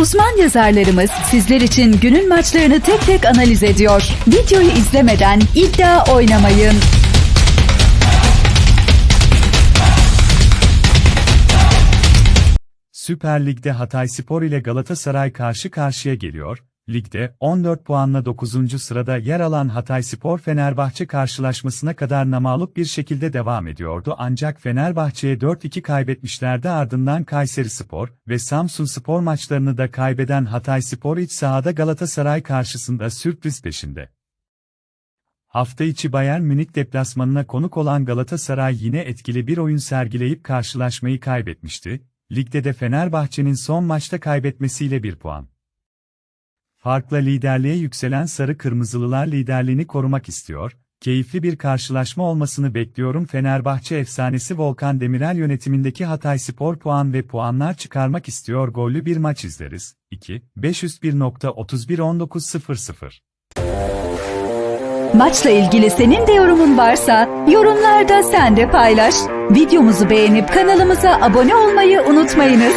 Uzman yazarlarımız sizler için günün maçlarını tek tek analiz ediyor. Videoyu izlemeden iddia oynamayın. Süper Lig'de Hatayspor ile Galatasaray karşı karşıya geliyor. Ligde 14 puanla 9. sırada yer alan Hatayspor Fenerbahçe karşılaşmasına kadar namağlup bir şekilde devam ediyordu ancak Fenerbahçe'ye 4-2 kaybetmişlerdi ardından Kayserispor ve Samsunspor maçlarını da kaybeden Hatayspor iç sahada Galatasaray karşısında sürpriz peşinde. Hafta içi Bayern Münih deplasmanına konuk olan Galatasaray yine etkili bir oyun sergileyip karşılaşmayı kaybetmişti. Ligde de Fenerbahçe'nin son maçta kaybetmesiyle bir puan. Farkla liderliğe yükselen Sarı Kırmızılılar liderliğini korumak istiyor. Keyifli bir karşılaşma olmasını bekliyorum. Fenerbahçe efsanesi Volkan Demirel yönetimindeki Hatayspor puan ve puanlar çıkarmak istiyor. Gollü bir maç izleriz. 2 501.31 Maçla ilgili senin de yorumun varsa yorumlarda sen de paylaş. Videomuzu beğenip kanalımıza abone olmayı unutmayınız.